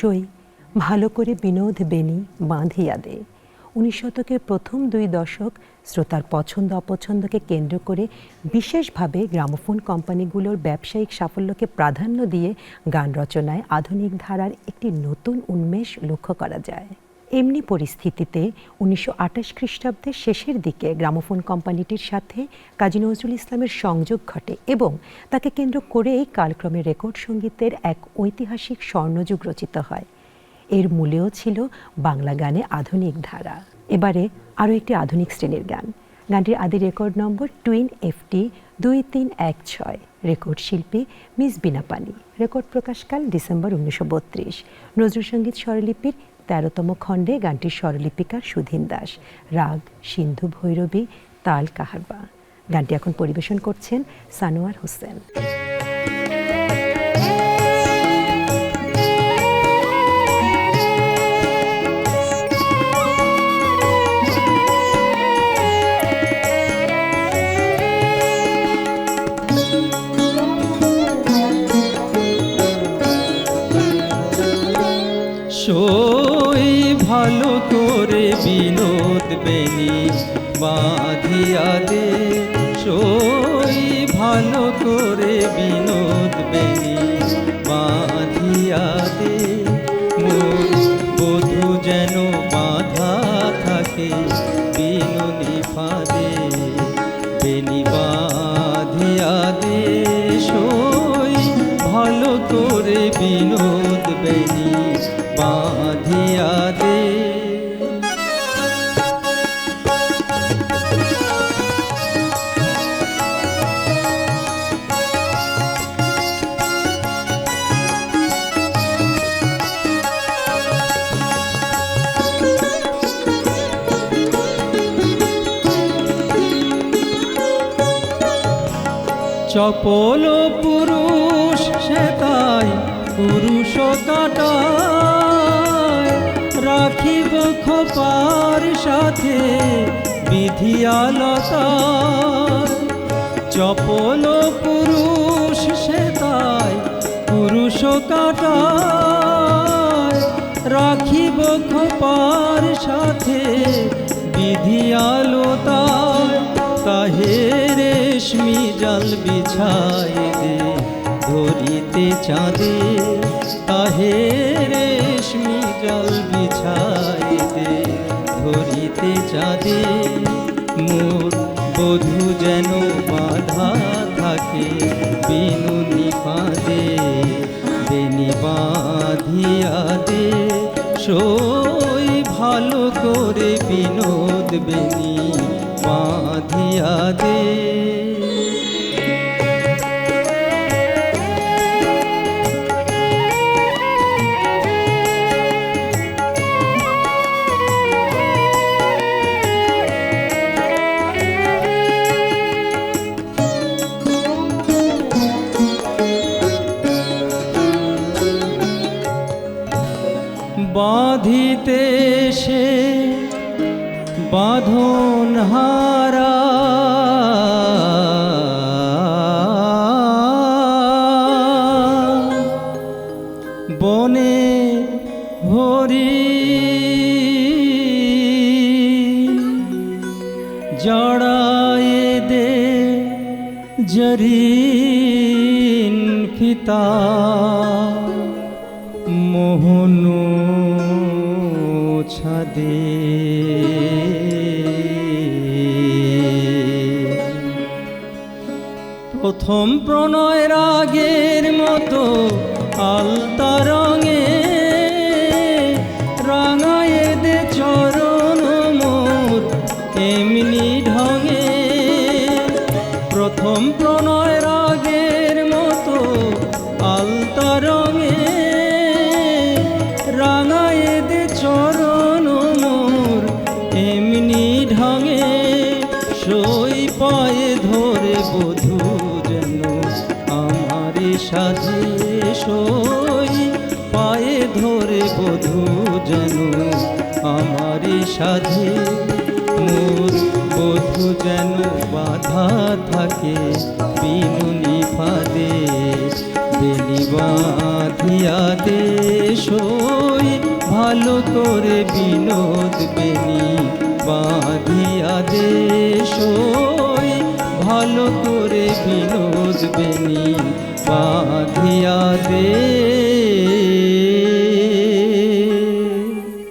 সই ভালো করে বিনোদ বেনি বাঁধিয়া দে। উনিশ শতকের প্রথম দুই দশক শ্রোতার পছন্দ অপছন্দকে কেন্দ্র করে বিশেষভাবে গ্রামোফোন কোম্পানিগুলোর ব্যবসায়িক সাফল্যকে প্রাধান্য দিয়ে গান রচনায় আধুনিক ধারার একটি নতুন উন্মেষ লক্ষ্য করা যায়। এমনি পরিস্থিতিতে উনিশশো আঠাশ খ্রিস্টাব্দের শেষের দিকে গ্রামোফোন কোম্পানিটির সাথে কাজী নজরুল ইসলামের সংযোগ ঘটে এবং তাকে কেন্দ্র করেই কালক্রমে রেকর্ড সঙ্গীতের এক ঐতিহাসিক স্বর্ণযুগ রচিত হয়। এর মূলেও ছিল বাংলা গানে আধুনিক ধারা। এবারে আরও একটি আধুনিক শ্রেণির গান। গানটির আদি রেকর্ড নম্বর টুইন এফটি দুই তিন এক ছয়। রেকর্ড শিল্পী মিস বিনা পানি রেকর্ড প্রকাশকাল ডিসেম্বর উনিশশো বত্রিশ। নজরুল সংগীত স্বরলিপির তেরোতম খণ্ডে গানটির স্বরলিপিকার সুধীন দাস, রাগ, সিন্ধু ভৈরবী, তাল কাহারবা। গানটি এখন পরিবেশন করছেন সানোয়ার হোসেন। করে বিনোদ বেনি বাঁধিয়া দে। সই ভালো করে বিনোদ বেনি বাঁধিয়া চপল পুরুষ, সে তাই পুরুষ কাটায়। রাখিব খোপার সাথে বিধিয়ালতা চপল পুরুষ, সে তাই পুরুষ কাটায়। রাখিব খোপার সাথে বিধিয়ালতায় তাহে রেশমি জাল বিছাই দে, ধরিতে চাঁদে, তাহে রেশমি জাল বিছাই দে, ধরিতে চাঁদে, মোর বধু যেন বাধা থাকে বিনুনি ফাঁদে বেনি বাঁধিয়া দে, সই ভালো করে বিনোদ বেনি বাঁধিয়া দে। বাঁধিতে সে বাঁধন হারা। বনে হরি জড়ায়ে দে জরিন ফিতা। প্রথম প্রণয় রাগের মতো আলতা রঙে রাঙায়ে দে চরণ মোর, এমনি ঢঙে। প্রথম প্রণয় রাগের মতো আলতা রঙে ধরে বধু যেন আমারে সাজে সই। পায়ে ধরে বধু যেন আমারে সাজে বধু যেন বাধা থাকে, বিনুনি ফাঁদে বেনি বাঁধিয়া দে সই। ভালো করে বিনোদ বেনি বাঁধিয়া দে ভালো করে বিনোজ বেনি বাঁধিয়া দে।